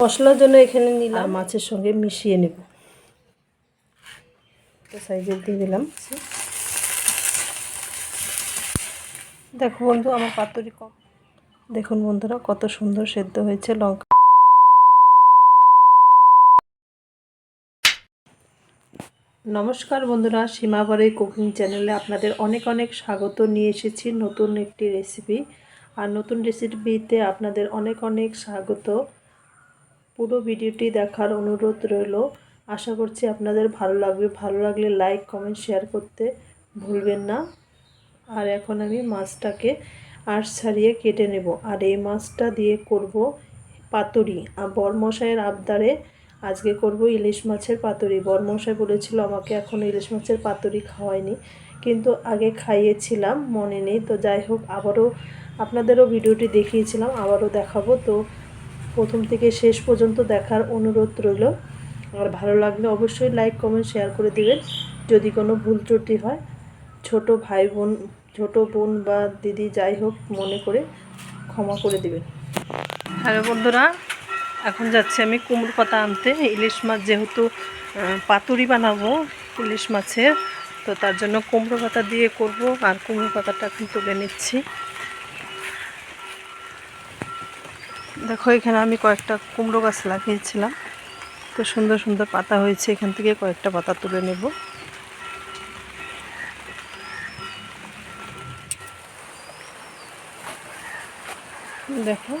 মশলার জন্য এখানে নিলাম। মাছের সঙ্গে মিশিয়ে নেব। সাইজের দিয়ে দিলাম। দেখো বন্ধু, আমার পাতুরি কম। দেখুন বন্ধুরা, কত সুন্দর সেদ্ধ হয়েছে লঙ্কা। নমস্কার বন্ধুরা সীমাবাড়ি কুকিং চ্যানেলে আপনাদের অনেক অনেক স্বাগত। নিয়ে এসেছি নতুন একটি রেসিপি আর নতুন রেসিপিতে আপনাদের অনেক অনেক স্বাগত। পুরো ভিডিওটি দেখার অনুরোধ রইল। আশা করছি আপনাদের ভালো লাগবে। ভালো লাগলে লাইক, কমেন্ট, শেয়ার করতে ভুলবেন না। আর এখন আমি মাছটাকে আঁশ ছাড়িয়ে কেটে নেব। আর এই মাছটা দিয়ে করব পাতুরি। আর বরমশাইয়ের আবদারে আজকে করব ইলিশ মাছের পাতুরি। বরমশাই বলেছিল আমাকে এখন ইলিশ মাছের পাতুরি খাওয়ায়নি। কিন্তু আগে খাইয়েছিলাম, মনে নেই। তো যাই হোক, আবারও আপনাদেরও ভিডিওটি দেখিয়েছিলাম, আবারও দেখাবো। তো প্রথম থেকে শেষ পর্যন্ত দেখার অনুরোধ রইল। আর ভালো লাগলে অবশ্যই লাইক, কমেন্ট, শেয়ার করে দেবেন। যদি কোনো ভুল ত্রুটি হয়, ছোট ভাই বোন, ছোট বোন বা দিদি যাই হোক মনে করে ক্ষমা করে দেবেন। হ্যালো বন্ধুরা, এখন যাচ্ছি আমি কুমড়ো পাতা আনতে। ইলিশ মাছ যেহেতু পাতুরি বানাবো ইলিশ মাছের, তো তার জন্য কুমড়ো পাতা দিয়ে করব। আর কুমড়ো পাতাটা এখন তুলে নিচ্ছি। দেখো, এখানে আমি কয়েকটা কুমড়ো গাছ লাগিয়েছিলাম। তো সুন্দর সুন্দর পাতা হয়েছে, এখান থেকে কয়েকটা পাতা তুলে নেব। দেখো,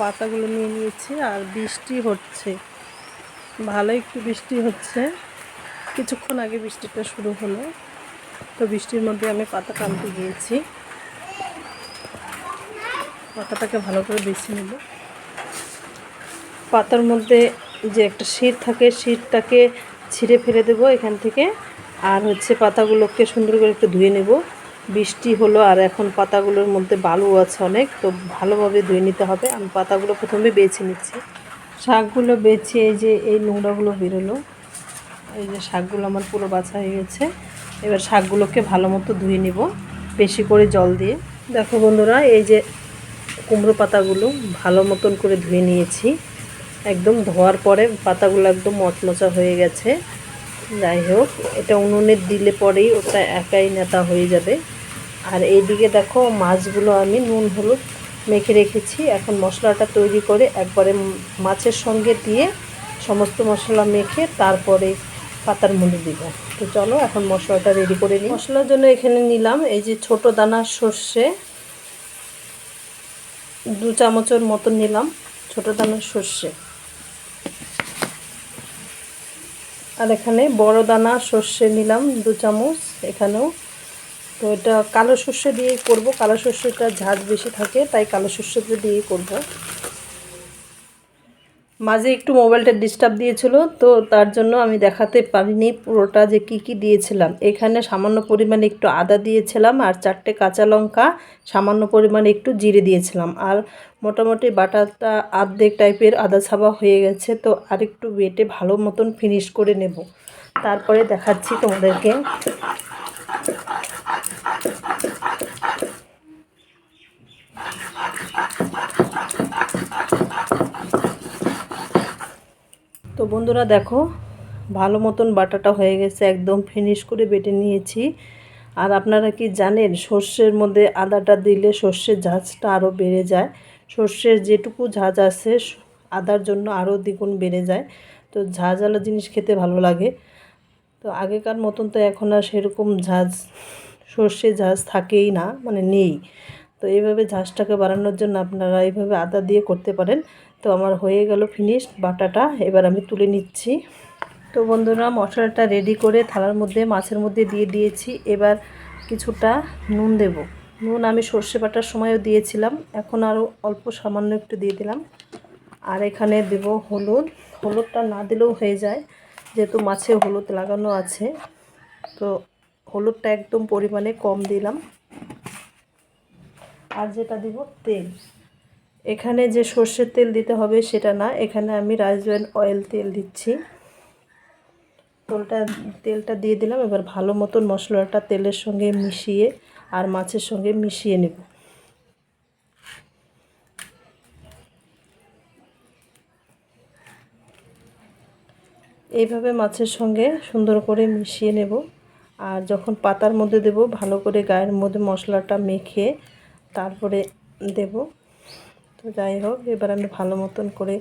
পাতাগুলো নিয়ে নিয়েছি আর বৃষ্টি হচ্ছে। ভালো একটু বৃষ্টি হচ্ছে। কিছুক্ষণ আগে বৃষ্টিটা শুরু হলো। তো বৃষ্টির মধ্যে আমি পাতা টানতে গিয়েছি পাতাটাকে ভালো করে বেছে নেব। পাতার মধ্যে যে একটা শীত থাকে, শীতটাকে ছিঁড়ে ফেলে দেবো এখান থেকে। আর হচ্ছে পাতাগুলোকে সুন্দর করে একটু ধুয়ে নেব। বৃষ্টি হলো আর এখন পাতাগুলোর মধ্যে বালু আছে অনেক, তো ভালোভাবে ধুয়ে নিতে হবে। আমি পাতাগুলো প্রথমে বেছে নিচ্ছি। শাকগুলো বেছে এই যে, এই নোংরাগুলো বেরোলো। এই যে শাকগুলো আমার পুরো বাছা হয়ে গেছে। এবার শাকগুলোকে ভালো মতো ধুয়ে নেব, বেশি করে জল দিয়ে। দেখো বন্ধুরা, এই যে কুমড়ো পাতাগুলো ভালো মতন করে ধুয়ে নিয়েছি। একদম ধোয়ার পরে পাতাগুলো একদম মচমচা হয়ে গেছে। যাই হোক, এটা উনুনে দিলে পরেই ওটা একাই নেতা হয়ে যাবে। আর এইদিকে দেখো, মাছগুলো আমি নুন, হলুদ মেখে রেখেছি। এখন মশলাটা তৈরি করে একবারে মাছের সঙ্গে দিয়ে সমস্ত মশলা মেখে তারপরে পাতার মুড়ি দিব। তো চলো, এখন মশলাটা রেডি করে নিই। মশলার জন্য এখানে নিলাম এই যে ছোট দানা সর্ষে। দু চামচের মতন নিলাম ছোট দানার সর্ষে। আর এখানে বড় দানা, সর্ষে নিলাম, দু চামচ এখানেও। তো এটা কালো সর্ষে দিয়েই করব। কালো সর্ষেটা ঝাঁজ বেশি থাকে, তাই কালো সর্ষেটা দিয়েই করব। মাঝে একটু মোবাইলটা ডিস্টার্ব দিয়েছিল, তো তার জন্য আমি দেখাতে পারিনি পুরোটা যে কি কি দিয়েছিলাম। এখানে সামান্য পরিমাণে একটু আদা দিয়েছিলাম আর চারটে কাঁচা লঙ্কা, সামান্য পরিমাণে একটু জিরে দিয়েছিলাম। আর মোটামুটি বাটাটা আর্ধেক টাইপের আদা ছাবা হয়ে গেছে, তো আরেকটু বেটে ভালো মতন ফিনিশ করে নেব। তারপরে দেখাচ্ছি তোমাদেরকে। তো বন্ধুরা দেখো, ভালো মতন বাটাটা হয়ে গেছে, একদম ফিনিশ করে বেটে নিয়েছি। আর আপনারা কি জানেন, সর্ষের মধ্যে আদাটা দিলে সর্ষের ঝাঁজটা আরও বেড়ে যায়। সর্ষের যেটুকু ঝাঁজ আছে, আদার জন্য আরও দ্বিগুণ বেড়ে যায়। তো ঝাঁঝালো জিনিস খেতে ভালো লাগে। তো আগেকার মতন তো এখন আর সেরকম ঝাঁজ সর্ষে ঝাঁজ থাকেই না মানে নেই। তো এইভাবে ঝাঁজটাকে বাড়ানোর জন্য আপনারা এইভাবে আদা দিয়ে করতে পারেন। তো আমার হয়ে গেল ফিনিশড বাটাটা এবার আমি তুলে নিচ্ছি। তো বন্ধুরা, মশলাটা রেডি করে থালার মধ্যে, মাছের মধ্যে দিয়ে দিয়েছি। এবার কিছুটা নুন দেব। নুন আমি সর্ষে বাটার সময়ও দিয়েছিলাম, এখন আরও অল্প সামান্য একটু দিয়ে দিলাম। আর এখানে দেব হলুদ। হলুদটা না দিলেও হয়ে যায়, যেহেতু মাছে হলুদ লাগানো আছে। তো হলুদটা একদম পরিমাণে কম দিলাম। আর যেটা দিব তেল। এখানে যে সর্ষের তেল দিতে হবে সেটা না, এখানে আমি রাইসব্রান অয়েল তেল দিচ্ছি। তেলটা তেলটা দিয়ে দিলাম, এবার ভালো মতন মশলাটা তেলের সঙ্গে মিশিয়ে আর মাছের সঙ্গে মিশিয়ে নেব। এইভাবে মাছের সঙ্গে সুন্দর করে মিশিয়ে নেব আর যখন পাতার মধ্যে দেব, ভালো করে গায়ের মধ্যে মশলাটা মেখে তারপরে দেব। তো যাই হোক, এবার আমি ভালো মতন করে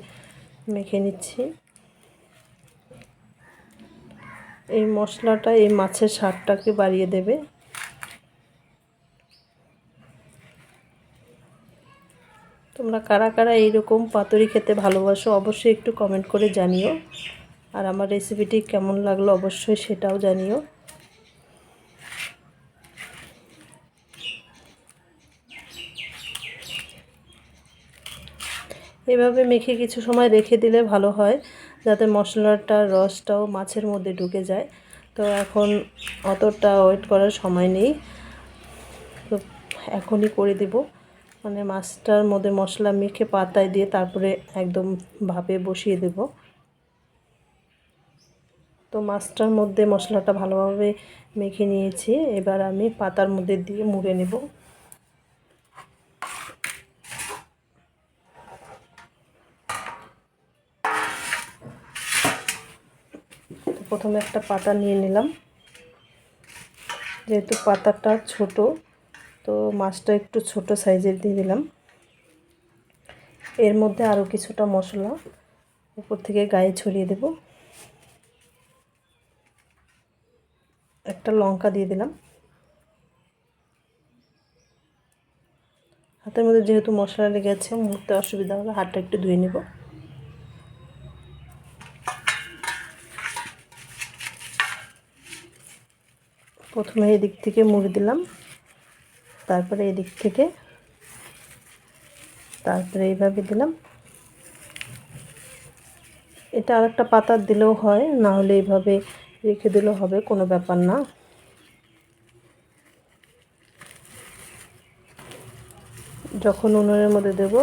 মেখে নিচ্ছি। এই মশলাটা, এই মাছের স্বাদটাকে বাড়িয়ে দেবে। তোমরা কারা কারা এইরকম পাতুরি খেতে ভালোবাসো, অবশ্যই একটু কমেন্ট করে জানিও। আর আমার রেসিপিটি কেমন লাগল অবশ্যই সেটাও জানিও। এভাবে মেখে কিছু সময় রেখে দিলে ভালো হয়, যাতে মশলাটার রসটাও মাছের মধ্যে ঢুকে যায়। তো এখন অতটা ওয়েট করার সময় নেই। তো এখনই করে দেব। মানে মাছটার মধ্যে মশলা মেখে পাতায় দিয়ে তারপরে একদম ভাপে বসিয়ে দেব। তো মাছটার মধ্যে মশলাটা ভালোভাবে মেখে নিয়েছি। এবার আমি পাতার মধ্যে দিয়ে মুড়ে নেব। প্রথমে একটা পাতা নিয়ে নিলাম। যেহেতু পাতাটা ছোট, তো মাছটা একটু ছোট সাইজের দিয়ে দিলাম। এর মধ্যে আরও কিছুটা মশলা উপর থেকে গায়ে ছড়িয়ে দেব। একটা লঙ্কা দিয়ে দিলাম। হাতের মধ্যে যেহেতু মশলা লেগেছে মুহূর্তে অসুবিধা হলে হাতটা একটু ধুয়ে নেব। প্রথমে এদিক থেকে মুড়ে দিলাম। তারপরে এদিক থেকে তারপরে এইভাবে দিলাম। এটা আর একটা পাতা দিলেও হয়, না হলে এইভাবে রেখে দিলেও হবে, কোনো ব্যাপার না। যখন উনুনের মধ্যে দেব,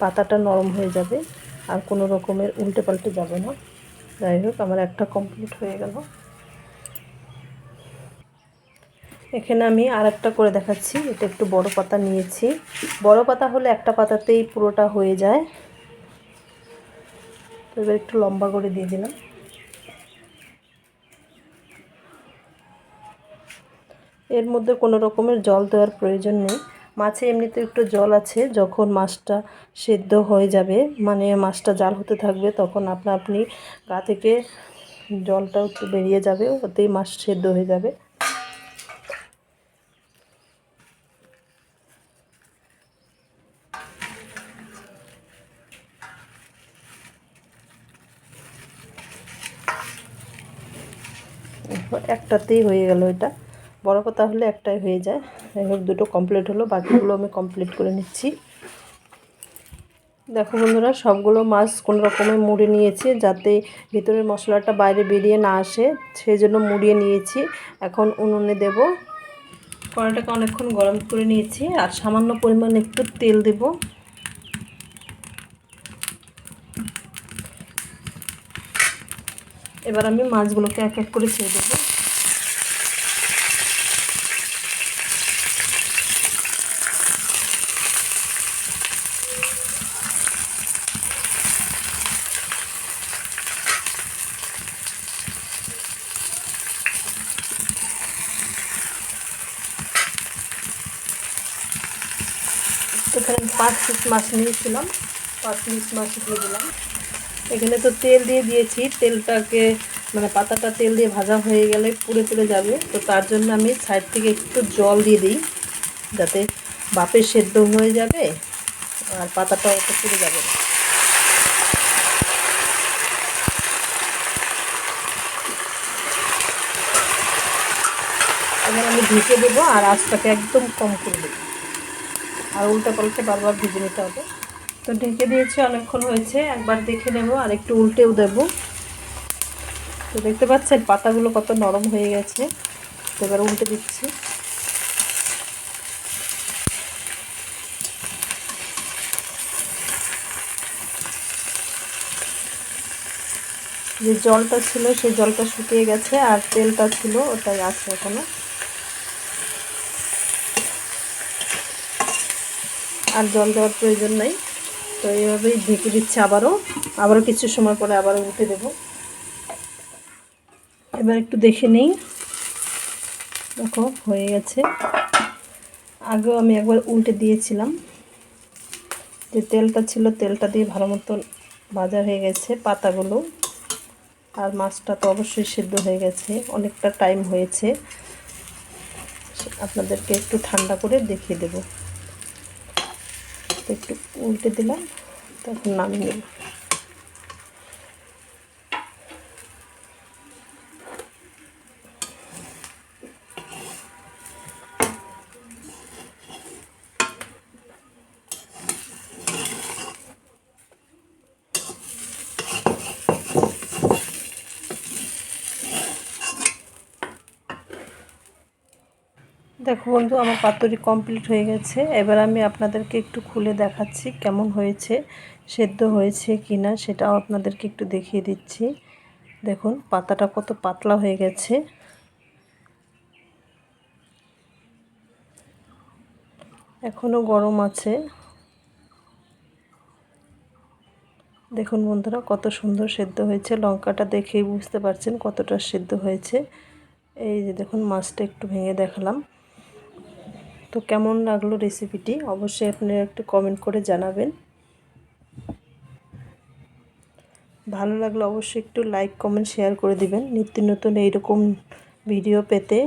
পাতাটা নরম হয়ে যাবে, আর কোনো রকমের উল্টে পাল্টে যাবে না। যাই হোক, আমার একটা কমপ্লিট হয়ে গেল। এখানে আমি আর একটা করে দেখাচ্ছি। এটা একটু বড় পাতা নিয়েছি। বড় পাতা হলে একটা পাতাতেই পুরোটা হয়ে যায়। তো এবার একটু লম্বা করে দিয়ে দিলাম। এর মধ্যে কোনো রকমের জল দেওয়ার প্রয়োজন নেই। মাছে এমনিতে একটু জল আছে। যখন মাছটা সেদ্ধ হয়ে যাবে মানে মাছটা জাল হতে থাকবে, তখন আপনা আপনি গা থেকে জলটাও একটু বেরিয়ে যাবে, ওতেই মাছ সেদ্ধ হয়ে যাবে। একটাতেই হয়ে গেল এটা। বড় কথা হলে একটাই হয়ে যায়। যাই হোক, দুটো কমপ্লিট হলো, বাকিগুলো আমি কমপ্লিট করে নিচ্ছি। দেখো বন্ধুরা, সবগুলো মাছ কোনো রকমে মুড়ে নিয়েছি যাতে ভিতরের মশলাটা বাইরে বেরিয়ে না আসে। সেই জন্য মুড়িয়ে নিয়েছি। এখন উনুনে দেব। কড়াটাকে অনেকক্ষণ গরম করে নিয়েছি। আর সামান্য পরিমাণ একটু তেল দেব। এবার আমি মাছগুলোকে এক এক করে ছেড়ে দেবো। পাঁচ পিস মাছ নিয়েছিলাম। পাঁচ পিস মাছ দিয়ে দিলাম। এখানে তো তেল দিয়ে দিয়েছি, তেলটাকে মানে পাতাটা তেল দিয়ে ভাজা হয়ে গেলে পুড়ে পুড়ে যাবে। তো তার জন্য আমি সাইড থেকে একটু জল দিয়ে দিই, যাতে বাপের সেদ্ধ হয়ে যাবে আর পাতাটা অত পুড়ে যাবে না। এবার আমি ঢেকে দেবো আর আঁচটাকে একদম কম করে দেবো। আর উল্টে পাল্টে বারবার ভেজে নিতে হবে। তো ঢেকে দিয়েছি, অনেকক্ষণ হয়েছে। একবার দেখে নেব, আর একটু উল্টেও দেব। তো দেখতে পাচ্ছেন, পাতাগুলো কত নরম হয়ে গেছে। তো এবার উল্টে দিচ্ছি। যে জলটা ছিল, সেই জলটা শুকিয়ে গেছে, আর তেলটা ছিল, ওটাই আছে এখনও। আর জল দেওয়ার প্রয়োজন নাই। তো এইভাবেই ঢেকে দিচ্ছি আবারও। আবারও কিছু সময় পরে আবারও উঠে দেবো। এবার একটু দেখে নেই। দেখো, হয়ে গেছে। আগেও আমি একবার উল্টে দিয়েছিলাম। যে তেলটা ছিল, তেলটা দিয়ে ভালো মতো ভাজা হয়ে গেছে পাতাগুলো। আর মাছটা তো অবশ্যই সিদ্ধ হয়ে গেছে। অনেকটা টাইম হয়েছে। আপনাদেরকে একটু ঠান্ডা করে দেখিয়ে দেব। একটু উল্টে দিলাম তখন নামিয়ে নেব দেখো বন্ধু, আমার পাতুরি কমপ্লিট হয়ে গেছে। এবার আমি আপনাদেরকে একটু খুলে দেখাচ্ছি কেমন হয়েছে, সেদ্ধ হয়েছে কি না সেটাও আপনাদেরকে একটু দেখিয়ে দিচ্ছি। দেখুন, পাতাটা কত পাতলা হয়ে গেছে। এখনও গরম আছে। দেখুন বন্ধুরা, কত সুন্দর সেদ্ধ হয়েছে। লঙ্কাটা দেখেই বুঝতে পারছেন কতটা সেদ্ধ হয়েছে। এই যে দেখুন, মাছটা একটু ভেঙে দেখালাম। তো কেমন লাগল রেসিপিটি অবশ্যই আপনারা একটু কমেন্ট করে জানাবেন। ভালো লাগলে অবশ্যই একটু লাইক কমেন্ট শেয়ার করে দিবেন। নিত্য নতুন এইরকম ভিডিও পেতে।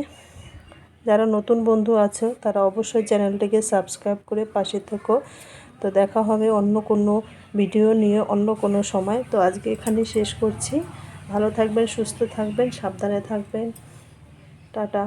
যারা নতুন বন্ধু আছে, তারা অবশ্যই চ্যানেলটিকে সাবস্ক্রাইব করে পাশে থেকো। তো দেখা হবে অন্য কোনো ভিডিও নিয়ে অন্য কোনো সময়। তো আজকে এখানে শেষ করছি। ভালো থাকবেন, সুস্থ থাকবেন, সাবধানে থাকবেন। টাটা।